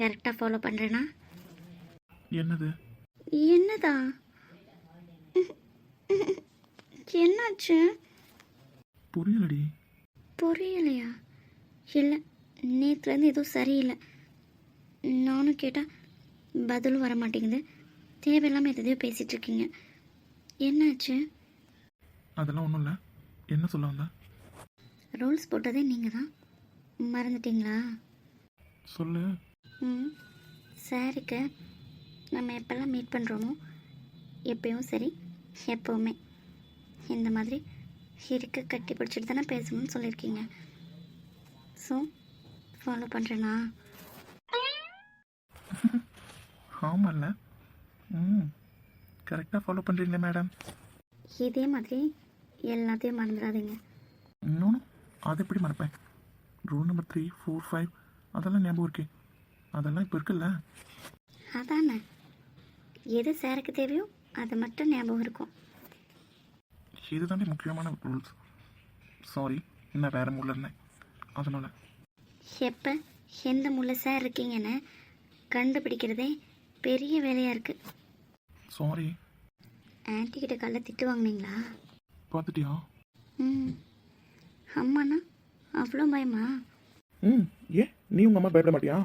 கரெக்டாக ஃபாலோ பண்ணுறேனா என்னது? என்னதா? என்னாச்சு? புரியலடி. புரியலையா? இல்லை நேற்றுலேருந்து எதுவும் சரியில்லை. நானும் கேட்டால் பதிலும் வர மாட்டேங்குது தேவையில்லாமல் எதையோ பேசிகிட்டு இருக்கீங்க என்னாச்சு? அதெல்லாம் ஒன்றும் இல்லை. என்ன சொல்ல வந்த? ரூல்ஸ் போட்டதே நீங்கள் தான் மறந்துட்டீங்களா? சொல்லு. ம். சாருக்கு நம்ம எப்போல்லாம் மீட் பண்ணுறோமோ எப்பயும் சரி எப்போவுமே இந்த மாதிரி இருக்க கட்டி பிடிச்சிட்டு தானே பேசணும்னு சொல்லியிருக்கீங்க. ஸோ ஃபாலோ பண்ணுறேனா ஆமாம்ல ம். கரெக்டாக ஃபாலோ பண்ணுறீங்களே மேடம் இதே மாதிரி எல்லாத்தையும் மறந்துடாதீங்க. இன்னொன்று அது எப்படி மறப்பேன்? Rule number three four five அதெல்லாம் ஞாபகம் இருக்கே. அதெல்லாம் இப்போ இருக்குல்ல? அதானே. எது சாருக்கு தேவையோ அது மட்டும் ஞாபகம் இருக்கும். இதுதானே முக்கியமான ரூல்ஸ் சாரி நான் வேறு மூடில் இருந்தேன். அதனால். எப்போ எந்த முள்ள சார் இருக்கீங்கன்னு கண்டுபிடிக்கிறதே பெரிய வேலையாக இருக்குது சாரி ஆன்ட்டி கிட்ட கல்ல திட்டு வாங்குனீங்களா? பார்த்துட்டியா? ம். அம்மாண்ணா அவ்வளோ பயமா? ம் ஏன்? நீ உங்கள் அம்மா பயப்பட மாட்டியா?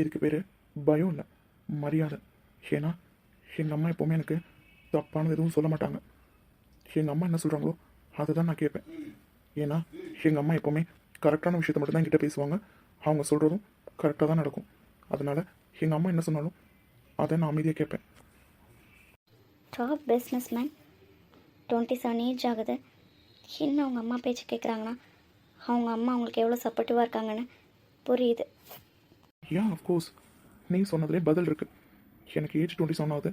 இதுக்கு பேர் பயம் இல்லை மரியாதை. ஏன்னா எங்கள் அம்மா எப்போவுமே எனக்கு தப்பானது எதுவும் சொல்ல மாட்டாங்க. எங்கள் அம்மா என்ன சொல்கிறாங்களோ அதை தான் நான் கேட்பேன். ஏன்னா எங்கள் அம்மா எப்போவுமே கரெக்டான விஷயத்த மட்டும் தான் என்கிட்ட பேசுவாங்க. அவங்க சொல்கிறதும் கரெக்டாக தான் நடக்கும். அதனால் எங்கள் அம்மா என்ன சொன்னாலும் அதை நான் அமைதியாக கேட்பேன். Top businessman twenty seven age ஆகுது. இன்னும் அவங்க அம்மா பேச்சு கேட்குறாங்கன்னா அவங்க அம்மா அவங்களுக்கு எவ்வளோ சப்போர்ட்டிவாக இருக்காங்கன்னு புரியுது. யா அஃப்கோர்ஸ் நீ சொன்னதுலேயே பதில் இருக்குது எனக்கு ஏஜ் டுவெண்ட்டி செவன் ஆகுது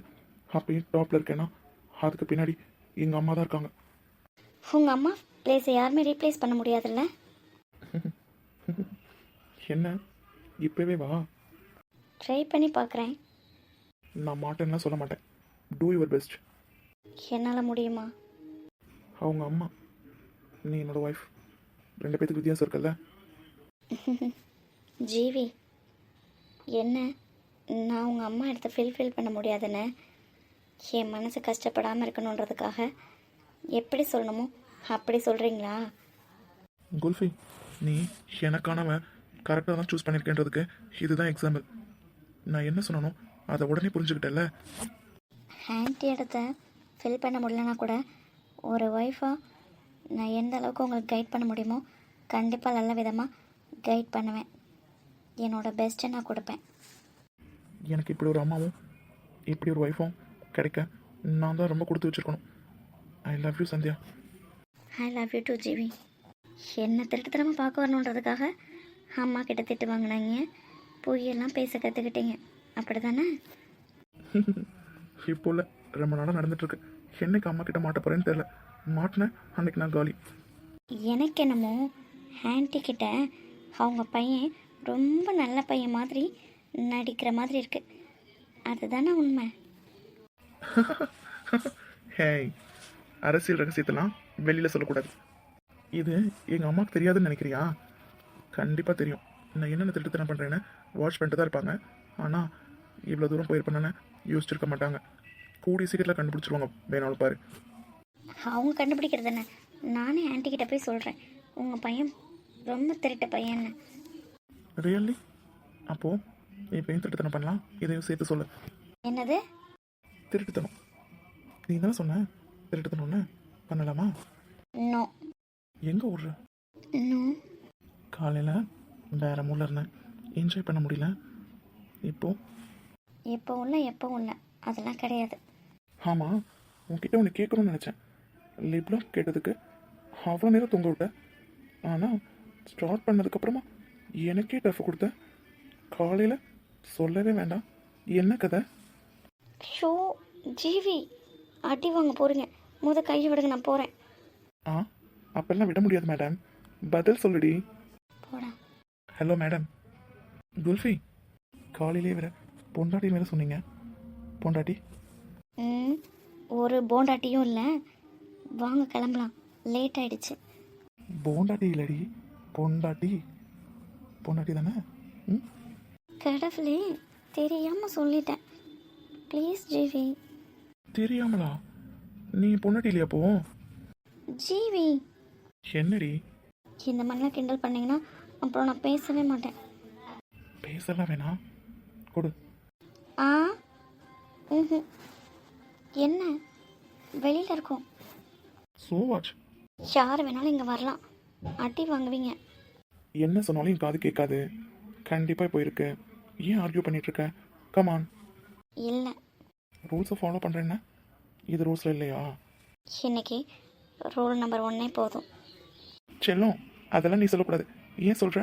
அப்பயே டாப்பில் இருக்கேன்னா அதுக்கு பின்னாடி எங்கள் அம்மா தான் இருக்காங்க. உங்கள் அம்மா பிளேஸை யாருமே ரீப்ளேஸ் பண்ண முடியாதுல்ல? என்ன? இப்போவே வா. ட்ரை பண்ணி பார்க்குறேன் நான் மாட்டேன்லாம் சொல்ல மாட்டேன். டூ யுவர் பெஸ்ட் என்னால் முடியுமா? அவங்க அம்மா நீ என்னோட ஒய்ஃப் ரெண்டு பேத்துக்கு வித்தியாசம் இருக்குல்ல? ஜீவி என்ன? நான் உங்கள் அம்மா இடத்த ஃபில் ஃபில் பண்ண முடியாதுன்னு. என் மனசு கஷ்டப்படாமல் இருக்கணுன்றதுக்காக எப்படி சொல்லணுமோ அப்படி சொல்கிறீங்களா குல்ஃபி நீ எனக்கானவன் கரெக்டாக தான் சூஸ் பண்ணியிருக்கேன்றதுக்கு இதுதான் எக்ஸாம்பிள் நான் என்ன சொன்னனோ அதை உடனே புரிஞ்சுக்கிட்டேல்ல ஆன்ட்டி இடத்த ஃபில் பண்ண முடியலனா கூட ஒரு ஒய்ஃபாக நான் எந்த அளவுக்கு உங்களுக்கு கைட் பண்ண முடியுமோ கண்டிப்பாக நல்ல விதமாக கைட் பண்ணுவேன். என்னோட பெஸ்ட்டை நான் கொடுப்பேன். எனக்கு இப்படி ஒரு அம்மாவும் இப்படி ஒரு ஒய்ஃபும் கிடைக்க நான் தான் ரொம்ப கொடுத்து வச்சிருக்கணும். I love you Sandhya. I love you too GV. என்ன திருட்டுத்தனமாக பார்க்க வரணுன்றதுக்காக அம்மா கிட்ட திட்டு வாங்கினாங்க. பொய்யெல்லாம் பேச கற்றுக்கிட்டீங்க அப்படி தானே இப்போ இல்லை ரொம்ப நாளாக நடந்துட்டுருக்கு. என்னைக்கு அம்மா கிட்ட மாட்ட போகிறேன்னு தெரில மாட்டினேன் அன்னைக்கு நான் காலி. எனக்கு என்னமோ ஆன்ட்டி கிட்ட அவங்க பையன் ரொம்ப நல்ல பையன் மாதிரி நடிக்கிற மாதிரி இருக்கு. அதுதானே உண்மை. ஹேய் அரசியல் ரகசியத்தெல்லாம் வெளியில் சொல்லக்கூடாது. இது எங்கள் அம்மாவுக்கு தெரியாதுன்னு நினைக்கிறியா? கண்டிப்பாக தெரியும். நான் என்னென்ன திருட்டுத்தனம் பண்ணுறேன்னு வாட்ச் பண்ணிட்டு தான் இருப்பாங்க. ஆனால் இவ்வளோ தூரம் போயிருப்பேன்னு யோசிச்சிருக்க மாட்டாங்க. கூடிய சீக்கிரத்தில் கண்டுபிடிச்சிருவாங்க. வேணாலும் பாரு. அவங்க கண்டுபிடிக்கிறது என்ன? நானே ஆன்ட்டி கிட்ட போய் சொல்கிறேன் உங்கள் பையன் ரொம்ப திருட்டு பையன்னு. ரியல்லி அப்போது இப்போயும் திருட்டுத்தனம் பண்ணலாம்? இதையும் சேர்த்து சொல்லு. என்னது? திருட்டுத்தனம். நீ தானே சொன்ன? திருட்டுத்தனம்னு? பண்ணலாமா? நோ. எங்கே விட்ற நோ. காலையில் வேற மூடில் இருந்தேன். என்ஜாய் பண்ண முடியல. இப்போது எப்போ உள்ள எப்போ உள்ள? அதெல்லாம் கிடையாது. ஆமாம் உன்கிட்ட ஒன்று கேட்கணும்னு நினச்சேன். லிப்லாம் கேட்டதுக்கு அவ்வளோ நேரம் தொங்க விட்ட. ஆனால் ஸ்டார்ட் பண்ணதுக்கப்புறமா எனக்கே டஃப் கொடுத்த. காலையில் சொல்லவே வேண்டாம். என்ன கதை? ஷோ ஜீவி அடி வாங்க போகிறீங்க முத கையை விடுங்க நான் போகிறேன் ஆ அப்பெல்லாம் விட முடியாது மேடம் பதில் சொல்லுடி. போடா. ஹலோ மேடம் குல்ஃபி காலையிலே வேற பொண்டாட்டி வேற சொன்னீங்க. பொண்டாட்டி? ம் ஒரு போண்டாட்டியும் இல்லை. வாங்க கிளம்பலாம். லேட் ஆயிடுச்சு. போண்டாட்டி இல்லடி. பொண்டாட்டி. பொண்டாட்டி தானே? ம்? கடவுளே தெரியாமல் சொல்லிட்டேன். ப்ளீஸ் ஜீவி. தெரியாமலா? நீ பொண்ணாட்டி இல்லையா அப்போ? ஜீவி. என்னடி? இந்த மாதிரிலாம் கிண்டல் பண்ணீங்கன்னா அப்புறம் நான் பேசவே மாட்டேன். பேசலாம் வேணாம் கொடு. ஆ? ம் என்ன? வெளியில் இருக்கோம். ஸோ வாட்ச் யார் வேணாலும் இங்கே வரலாம். அடி வாங்குவீங்க. என்ன சொன்னாலும் என் காது கேட்காது. கண்டிப்பாக போயிருக்கு. ஏன் ஆர்கியூ பண்ணிட்டு இருக்க கமான் இல்லை. ரூல்ஸை ஃபாலோ பண்ணுறேன்னா இது ரூல்ஸில் இல்லையா? இன்னைக்கு ரூல் நம்பர் ஒன்னே போதும். செல்லம் அதெல்லாம் நீ சொல்லக்கூடாது. ஏன் சொல்கிற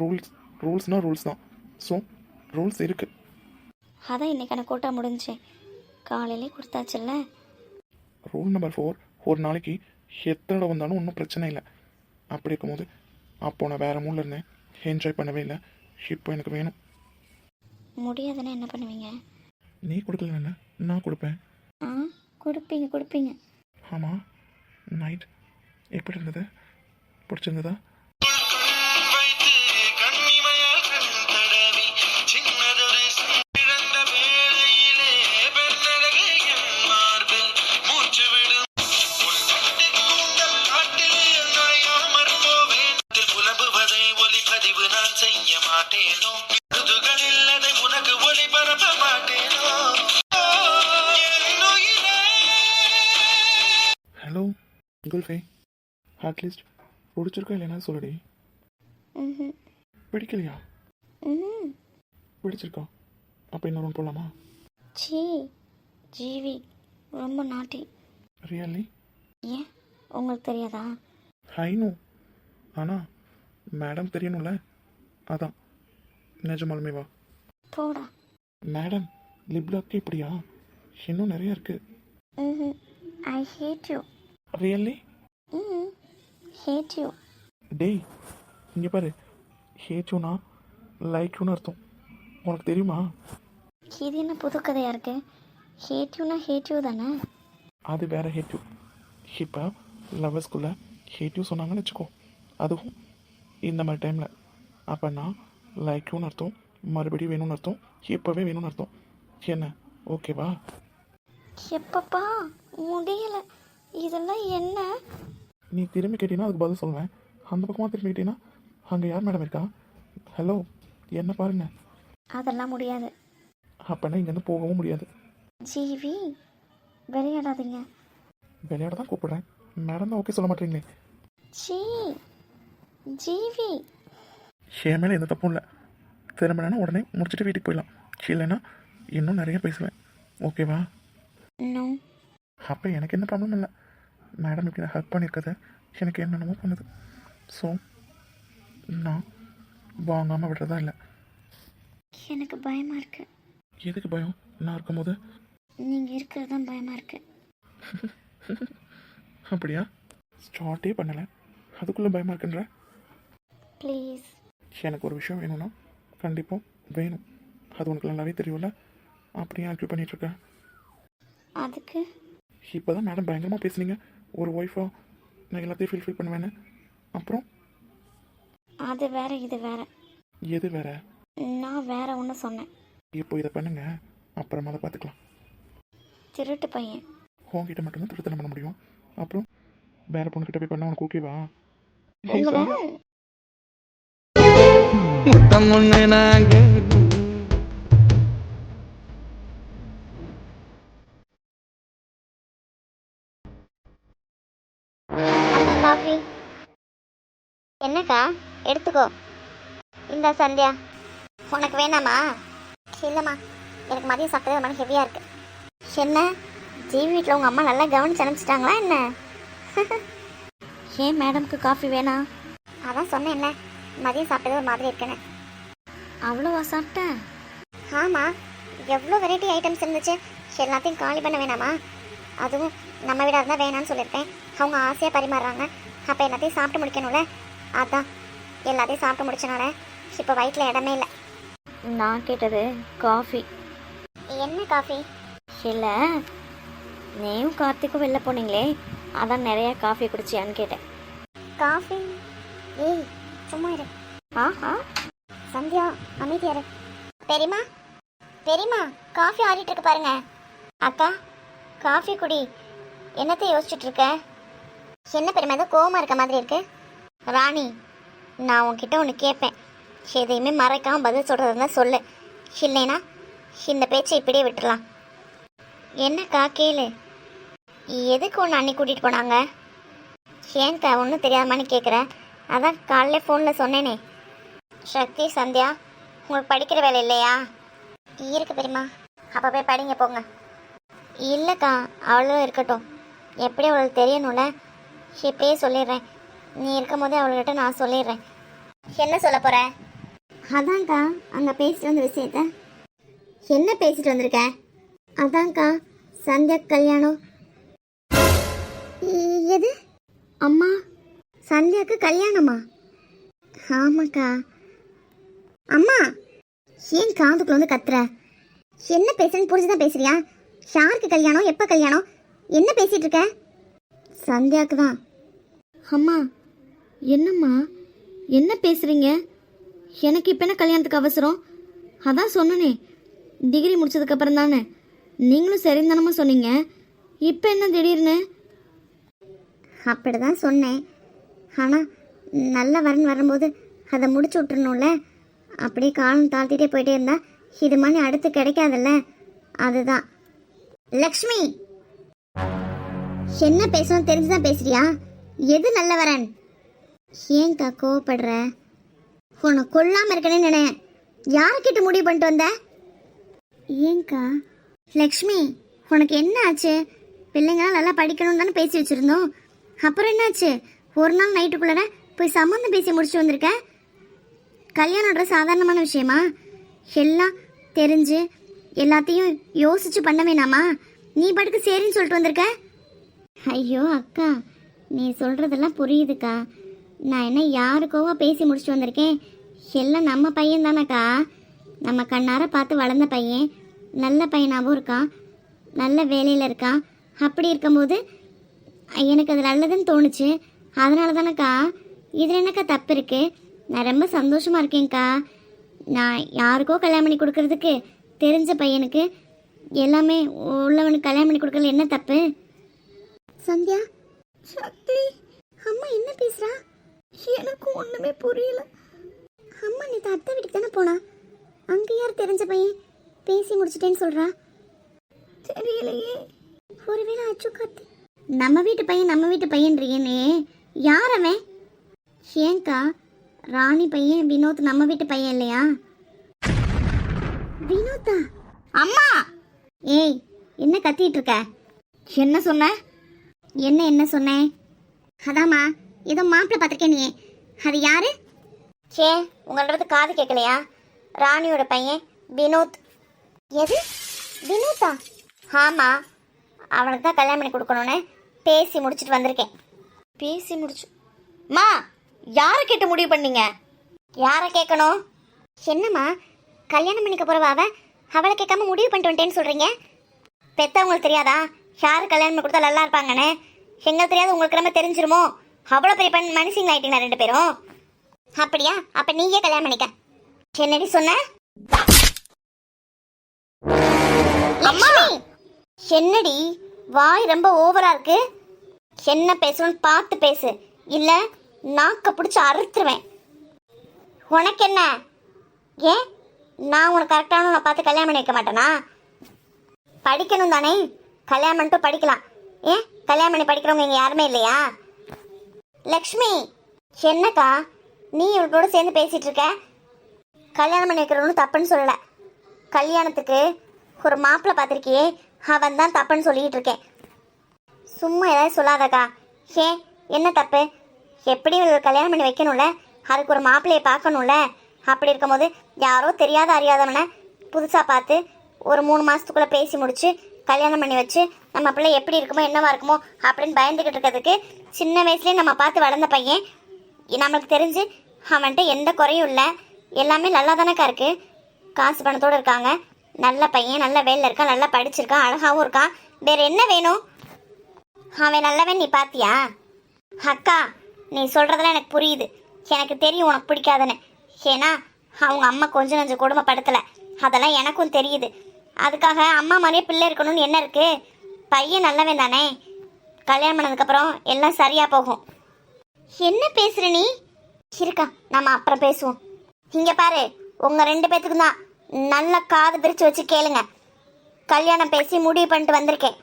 ரூல்ஸ் ரூல்ஸ்னால் ரூல்ஸ் தான். ஸோ ரூல்ஸ் இருக்குது அதான் இன்னைக்கான கூட்டா முடிஞ்சு. காலையிலே கொடுத்தாச்சுல்ல? ரூல் நம்பர் ஃபோர் ஒரு நாளைக்கு எத்தனை தடவை வந்தாலும் ஒன்றும் பிரச்சனை இல்லை. அப்படி இருக்கும்போது அப்போ நான் வேறு மூடில் இருந்தேன். என்ஜாய் பண்ணவே இல்லை. இப்போ எனக்கு வேணும். முடியாதுன்னா என்ன பண்ணுவீங்க? நீ கொடுக்கல என்ன? நான் கொடுப்பேன். ஆ கொடுப்பீங்க கொடுப்பீங்க. ஆமாம் நைட் எப்படி இருந்தது? பிடிச்சிருந்ததா? குல்ஃபே அட்லீஸ்ட் பிடிச்சிருக்கா இல்லைன்னா சொல்லுடி. பிடிக்கலையா? பிடிச்சிருக்கா. அப்போ இன்னொரு ஒன்று போகலாமா சீ ஜீவி ரொம்ப நாட்டி ரியல்லி ஏன்? உங்களுக்கு தெரியாதா? ஹைனோ ஆனால் மேடம் தெரியணும்ல? அதான். நிஜமாலுமே வா. போடா. மேடம் லிப்லாக்கு இப்படியா? இன்னும் நிறைய இருக்கு. I hate you really hmm hate you டேய் இங்கே பாரு. ஹேச்சுனா லைக்யூன்னு அர்த்தம். உனக்கு தெரியுமா? இது என்ன புது கதையாக இருக்கு? ஹேட் யூனா ஹேட் யூ தானே? அது வேற ஹேட்யூ இப்போ லவ்வர்ஸ்குள்ளே ஹேட்யூ சொன்னாங்கன்னு வச்சுக்கோ. அதுவும் இந்த மாதிரி டைமில் அப்போ நான் லைக்யூன்னு அர்த்தம். மறுபடியும் வேணும்னு அர்த்தம். இப்போவே வேணும்னு அர்த்தம். என்ன? ஓகேவா எப்பப்பா? முடியல. இதெல்லாம் என்ன? நீ திரும்பி கேட்டீங்கன்னா அதுக்கு பதில் சொல்லுவேன் அந்த பக்கமாக திரும்பி கேட்டீங்கன்னா அங்கே யார் மேடம் இருக்கா? ஹலோ என்ன பாருங்க. அதெல்லாம் முடியாது. அப்போனா இங்கேருந்து போகவும் முடியாது. ஜீவி விளையாடாதீங்க. விளையாட தான் கூப்பிடுறேன். மேடம் தான் ஓகே சொல்ல மாட்டீங்களே. ஜீ ஜீவி. என் மேலே எந்த தப்பும் இல்லை. திரும்பினா உடனே முடிச்சுட்டு வீட்டுக்கு போயிடலாம். இல்லைன்னா இன்னும் நிறைய பேசுவேன். ஓகேவா அப்போ எனக்கு எந்த ப்ராப்ளம் இல்லை. மேடம் இப்படி ஹெல்ப் பண்ணியிருக்கது எனக்கு என்னென்னமோ பண்ணுது. ஸோ நான் வாங்காமல் விடுறதா இல்லை. எனக்கு பயமாக இருக்கு. எதுக்கு பயம்? நான் இருக்கும்போது நீங்கள் இருக்கிறது தான் பயமாக இருக்கு. அப்படியா? ஸ்டார்ட்டே பண்ணலை. அதுக்குள்ளே பயமாக இருக்குன்ற? ப்ளீஸ் எனக்கு ஒரு விஷயம் வேணும்னா கண்டிப்பாக வேணும். அது உனக்கு நல்லாவே தெரியும்ல. அப்படியே ஆக்டிவ் பண்ணிகிட்ருக்கேன் அதுக்கு? இப்போ தான் மேடம் பயங்கரமாக பேசுனீங்க. ஒரு ஒய்ஃபாக நான் எல்லாத்தையும் ஃபீல் ஃபீல் பண்ணுவேன்னு. அப்புறம்? அது வேற இது வேற. எது வேற? நான் வேற ஒன்று சொன்னேன். இப்போ இதை பண்ணுங்க. அப்புறமா அதை பார்த்துக்கலாம். திருட்டு பையன். உங்ககிட்ட மட்டும்தான் திருத்தனம் பண்ண முடியும். அப்புறம்? வேற பொண்ணுக்கிட்ட போய் பண்ணால் உனக்கு ஓகேவா முத்தம் ஒண்ணு நாங்க காஃபி என்னக்கா? எடுத்துக்கோ. இந்த சந்தியா. உனக்கு வேணாமா? இல்லைம்மா. எனக்கு மதியம் சாப்பிட்டது ஒரு மணி ஹெவியாக இருக்கு. என்ன? ஜிவி வீட்டில் உங்கள் அம்மா நல்லா கவனிச்சு அனுப்பிச்சிட்டாங்களா என்ன? ஏன் மேடம்க்கு காஃபி வேணாம் அதான் சொன்னேன்ல. மதியம் சாப்பிட்டது ஒரு மாதிரி இருக்குன்னு. அவ்வளோவா சாப்பிட்டேன்? ஆமாம் எவ்வளோ வெரைட்டி ஐட்டம்ஸ் இருந்துச்சு? எல்லாத்தையும் காலி பண்ண வேணாமா? அதுவும் நம்ம வீடாக இருந்தால் வேணாம்னு சொல்லியிருக்கேன். அவங்க ஆசையாக பரிமாறுறாங்க. அப்போ எல்லாத்தையும் சாப்பிட்டு முடிக்கணும்ல? அதான். எல்லாத்தையும் சாப்பிட்டு முடிச்சனால இப்போ வயிற்றில் இடமே இல்லை. நான் கேட்டது காஃபி. என்ன காஃபி? இல்லை நீயும் கார்த்திக்கும் வெளில போனீங்களே? அதான் நிறைய காஃபி குடிச்சியான்னு கேட்டேன். காஃபி? ஏய் சும்மா இரு. ஆஹா. சந்தியா அமைதியாரு பெரியமா பெரியமா காஃபி ஆடிட்டு இருக்கு பாருங்க. அக்கா காஃபி குடி. என்னத்தை யோசிச்சுட்டு இருக்க? என்ன பெருமை? ஏதோ கோவமாக இருக்க மாதிரி இருக்கு. ராணி நான் உன்கிட்ட ஒன்று கேட்பேன் எதையுமே மறைக்காம பதில் சொல்கிறதா சொல்லு. இல்லைனா இந்த பேச்சை இப்படியே விட்டுடலாம் என்னக்கா கேளு. எதுக்கு ஒன்று அன்னி கூட்டிகிட்டு போனாங்க? ஏன்க்கா ஒன்றும் தெரியாதமான்னு கேட்குறேன் அதான் காலைல ஃபோனில் சொன்னேனே. சக்தி சந்தியா உங்களுக்கு படிக்கிற வேலை இல்லையா? இருக்கு பெரியமா அப்போ போய் படிங்க போங்க. இல்லைக்கா அவ்வளோ இருக்கட்டும். எப்படி அவளுக்கு தெரியணும்ல. இப்பயே சொல்லிடுறேன். நீ இருக்கும் போதே அவள்கிட்ட நான் சொல்லிடுறேன். என்ன சொல்ல போற? அதான்க்கா அங்கே பேசிட்டு வந்த விஷயத்த. என்ன பேசிட்டு வந்திருக்க? அதான்க்கா சந்தியா கல்யாணம். எது? அம்மா சந்தியாக்கு கல்யாணமா? ஆமாக்கா. அம்மா ஏன் காதுக்குள்ள வந்து கத்துற? என்ன பேசுறேன்னு புரிஞ்சுதான் பேசுறியா? யாருக்கு கல்யாணம்? எப்ப கல்யாணம்? என்ன பேசிட்டு இருக்க? சந்தியாக்கு தான். அம்மா என்னம்மா? என்ன பேசுகிறீங்க எனக்கு இப்போ என்ன கல்யாணத்துக்கு அவசரம்? அதான் சொன்னனே டிகிரி முடிச்சதுக்கப்புறம் தானே. நீங்களும் சரிந்தானமாக சொன்னீங்க. இப்போ என்ன திடீர்னு? அப்படிதான் சொன்னேன். ஆனால் நல்ல வரன் வரும்போது அதை முடிச்சு விட்டுறணும்ல? அப்படியே காலம் தாழ்த்திட்டே போயிட்டே இருந்தா இது மாதிரி அடுத்து கிடைக்காதுல்ல? அதுதான். லக்ஷ்மி! என்ன பேசணும் தெரிஞ்சுதான் பேசுறியா? எது நல்ல ஏங்கா கோவப்படுற? உன்னை கொல்லாமல் இருக்கனே நினை யார்கிட்ட முடிவு பண்ணிட்டு வந்த? ஏங்கா லக்ஷ்மி உனக்கு என்ன ஆச்சு? பிள்ளைங்களாம் நல்லா படிக்கணும்னு தானே பேசி வச்சுருந்தோம். அப்புறம் என்னாச்சு? ஒரு நாள் நைட்டுக்குள்ளார போய் சம்மந்தம் பேசி முடிச்சுட்டு வந்திருக்க? கல்யாணம்ன்ற சாதாரணமான விஷயமா? எல்லாம் தெரிஞ்சு எல்லாத்தையும் யோசிச்சு பண்ண வேணாமா? நீ பாட்டுக்கு சரின்னு சொல்லிட்டு வந்திருக்க? ஐயோ அக்கா. நீ சொல்கிறதெல்லாம் புரியுதுக்கா. நான் என்ன யாருக்கோவா பேசி முடிச்சுட்டு வந்திருக்கேன்? எல்லாம் நம்ம பையன் தானேக்கா. நம்ம கண்ணார பார்த்து வளர்ந்த பையன். நல்ல பையனாகவும் இருக்கான். நல்ல வேலையில் இருக்கான். அப்படி இருக்கும்போது எனக்கு அது நல்லதுன்னு தோணுச்சு. அதனால தானேக்கா. இதில் என்னக்கா தப்பு இருக்கு? நான் ரொம்ப சந்தோஷமாக இருக்கேன்க்கா. நான் யாருக்கோ கல்யாணம் பண்ணி கொடுக்கறதுக்கு தெரிஞ்ச பையனுக்கு எல்லாமே உள்ளவனுக்கு கல்யாணம் பண்ணி கொடுக்கறது என்ன தப்பு? சந்தியா சக்தி அம்மா என்ன பேசுறா? எனக்கு ஒண்ணுமே புரியல. அம்மா நீ அத்தை வீட்டுக்கு தானே போனா? அங்க யார் தெரிஞ்ச பையன்? பேசி முடிச்சிட்டேன்னு சொல்றா. தெரியலையே. ஒருவேளை அச்சு காத்து. நம்ம வீட்டு பையன் நம்ம வீட்டு பையன்றீங்கன்னே யார் அவன்? ஏங்கா ராணி பையன் வினோத் நம்ம வீட்டு பையன் இல்லையா? வினோத்தா? அம்மா! ஏய் என்ன கத்திட்டு இருக்க? என்ன சொன்ன? என்ன என்ன சொன்னேன் அதாம்மா ஏதோ மாப்பிள்ளை பார்த்துருக்கேன் நீ அது யாரு? சே உங்களோட காது கேட்கலையா? ராணியோட பையன் வினோத். எது? வினோத்தா? ஆமா அவனுக்கு தான் கல்யாணம் பண்ணி கொடுக்கணும்னு பேசி முடிச்சிட்டு வந்திருக்கேன். பேசி முடிச்சு மா யாரை கேட்டு முடிவு பண்ணீங்க? யாரை கேட்கணும்? என்னம்மா கல்யாணம் பண்ணிக்க அவ அவளை கேட்காம முடிவு பண்ணிட்டு வந்துட்டேன்னு சொல்றீங்க? பெத்தவங்களுக்கு தெரியாதா? யார் கல்யாணம் பண்ணி கொடுத்தா நல்லா இருப்பாங்கன்னு? எங்களுக்கு தெரியாது உங்களுக்கு நம்ம தெரிஞ்சிருமோ? அவ்வளோ பெரிய பண்ண மனுஷங்க ஆயிட்டீங்களா ரெண்டு பேரும்? அப்படியா? அப்ப நீயே கல்யாணம் பண்ணிக்க. என்னடி சொன்ன? என்னடி? வாய் ரொம்ப ஓவரா இருக்கு. என்ன பேசணும்னு பார்த்து பேசு. இல்ல நாக்க பிடிச்சி அறுத்துருவேன். உனக்கு என்ன ஏன்? நான் உனக்கு கரெக்டான நான் பார்த்து கல்யாணம் பண்ணி வைக்க மாட்டேனா? படிக்கணும் தானே? கல்யாணம் பண்ணிட்டு படிக்கலாம். ஏன் கல்யாணம் பண்ணி படிக்கிறவங்க இங்கே யாருமே இல்லையா? லக்ஷ்மி என்னக்கா? நீ இவளோட சேர்ந்து பேசிகிட்டு இருக்க? கல்யாணம் பண்ணி வைக்கிறவனு தப்புன்னு சொல்லலை. கல்யாணத்துக்கு ஒரு மாப்பிள்ளை பார்த்துருக்கியே அவன் தான் தப்புன்னு சொல்லிக்கிட்டு இருக்கேன். சும்மா ஏதாவது சொல்லாதக்கா. ஏன் என்ன தப்பு? எப்படி இவளுக்கு கல்யாணம் பண்ணி வைக்கணும்ல? அதுக்கு ஒரு மாப்பிள்ளையை பார்க்கணும்ல? அப்படி இருக்கும்போது யாரோ தெரியாத அறியாதவனை புதுசாக பார்த்து ஒரு மூணு மாதத்துக்குள்ளே பேசி முடித்து கல்யாணம் பண்ணி வச்சு நம்ம பிள்ளை எப்படி இருக்குமோ என்னவா இருக்குமோ அப்படின்னு பயந்துக்கிட்டு இருக்கிறதுக்கு சின்ன வயசுலேயே நம்ம பார்த்து வளர்ந்த பையன் நம்மளுக்கு தெரிஞ்சு அவன்கிட்ட எந்த குறையும் இல்லை. எல்லாமே நல்லா தானக்கா இருக்குது காசு பணத்தோடு இருக்காங்க. நல்ல பையன் நல்ல வேலையில் இருக்கான் நல்லா படிச்சிருக்கான் அழகாகவும் இருக்கான். வேறு என்ன வேணும்? அவன் நல்லவன் நீ பாத்தியா? அக்கா நீ சொல்கிறதெல்லாம் எனக்கு புரியுது. எனக்கு தெரியும் உனக்கு பிடிக்காதுன்னு. ஏன்னா அவங்க அம்மா கொஞ்சம் கொஞ்சம் கொடுமைப்படுத்தலை. அதெல்லாம் எனக்கும் தெரியுது. அதுக்காக அம்மா மாதிரியே பிள்ளை இருக்கணும்னு என்ன இருக்கு? பையன் நல்லவன் தானே? கல்யாணம் பண்ணதுக்கப்புறம் எல்லாம் சரியாக போகும். என்ன பேசுகிற நீ? இருக்கா நம்ம அப்புறம் பேசுவோம். இங்கே பாரு உங்கள் ரெண்டு பேத்துக்கும் தான் நல்ல காது பிரித்து வச்சு கேளுங்க. கல்யாணம் பேசி முடிவு பண்ணிட்டு வந்திருக்கேன்.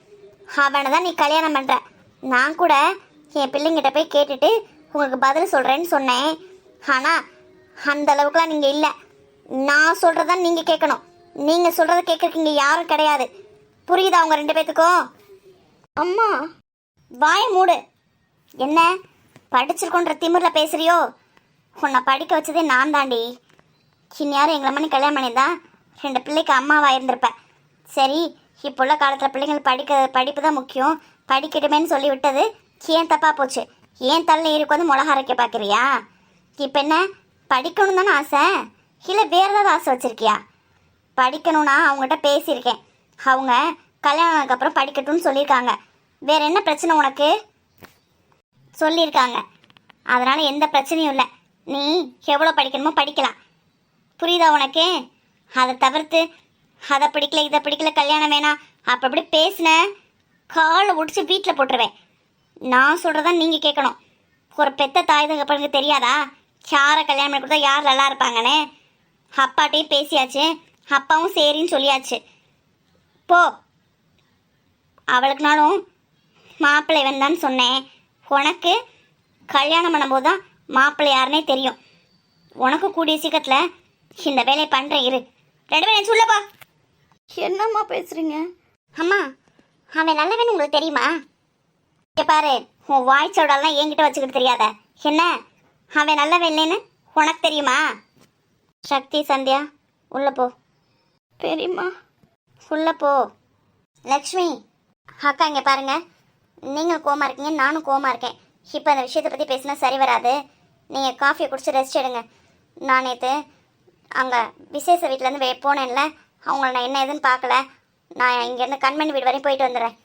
அவனை தான் நீ கல்யாணம் பண்ணுற நான் கூட என் பிள்ளைங்கிட்ட போய் கேட்டுட்டு உங்களுக்கு பதில் சொல்கிறேன்னு சொன்னேன். ஆனால் அந்த அளவுக்குலாம் நீங்கள் இல்லை. நான் சொல்கிறதான் நீங்கள் கேட்கணும். நீங்க சொல்றத கேட்கறதுக்கு இங்க யாரும் கிடையாது. புரியுதா உங்க ரெண்டு பேத்துக்கும்? அம்மா. வாய மூடு. என்ன? படிச்சிருக்கோன்ற திமிர்ல பேசுறியோ? உன்னை படிக்க வச்சதே நான் தாண்டி யாரும் எங்களை மணி கல்யாணம் பண்ணியிருந்தா ரெண்டு பிள்ளைக்கு அம்மாவா இருந்திருப்ப. சரி இப்போ உள்ள காலத்தில் பிள்ளைங்கள் படிக்க படிப்பு தான் முக்கியம். படிக்கட்டுமேன்னு சொல்லி விட்டது ஏன் தப்பா போச்சு? ஏன் தள்ள இருக்கு வந்து மிளகா அரைக்க பார்க்குறியா இப்போ என்ன? படிக்கணும் தானே ஆசை? இல்லை வேற ஏதாவது ஆசை வச்சிருக்கியா? படிக்கணும்னா அவங்ககிட்ட பேசியிருக்கேன். அவங்க கல்யாணம் ஆனதுக்கப்புறம் படிக்கட்டும்னு சொல்லியிருக்காங்க. வேற என்ன பிரச்சனை உனக்கு? சொல்லியிருக்காங்க. அதனால் எந்த பிரச்சனையும் இல்லை. நீ எவ்வளோ படிக்கணுமோ படிக்கலாம். புரியுதா உனக்கு? அதை தவிர்த்து அதை பிடிக்கல இதை பிடிக்கல கல்யாணம் வேணாம். அப்படி அப்படி பேசின காலை ஒடிச்சு வீட்டில் போட்டுருவேன். நான் சொல்கிறத நீங்கள் கேட்கணும். ஒரு பெத்த தாய் தகப்பனுக்கு தெரியாதா? யாரை கல்யாணம் பண்ணி கொடுத்தா யார் நல்லா இருப்பாங்கன்னு? அப்பாட்டையும் பேசியாச்சு. அப்பாவும் சரின்னு சொல்லியாச்சு. போ. அவளுக்குனாலும் மாப்பிள்ளை வந்தான்னு சொன்னேன். உனக்கு கல்யாணம் பண்ணும்போது தான் மாப்பிள்ளை யாருன்னே தெரியும். உனக்கு கூடிய சீக்கிரத்தில் இந்த வேலையை பண்ணுறேன் இரு. ரெண்டு பேரும் சொல்லப்பா என்னம்மா பேசுகிறீங்க அம்மா அவன் நல்லவன் உங்களுக்கு தெரியுமா? இங்க பாரு உன் வாய் சவுடெல்லாம் என்கிட்ட வச்சுக்கிட்டு தெரியாத. என்ன? அவன் நல்லவன் இல்லைன்னு உனக்கு தெரியுமா? சக்தி சந்தியா உள்ள போ. பெரியம்மா உள்ள போ. லக்ஷ்மி அக்கா இங்கே பாருங்க. நீங்கள் கோமா இருக்கீங்க நானும் கோமா இருக்கேன். இப்போ அந்த விஷயத்தை பற்றி பேசினா சரி வராது. நீங்கள் காஃபியை குடிச்சு ரெஸ்ட் எடுங்க. நான் நேற்று அங்கே விசேஷ வீட்டிலேருந்து வே போனேன்ல. அவங்கள நான் என்ன ஏதுன்னு பார்க்கல. நான் இங்கேருந்து கண்மணி வீடு வரையும் போயிட்டு வந்துடுறேன்.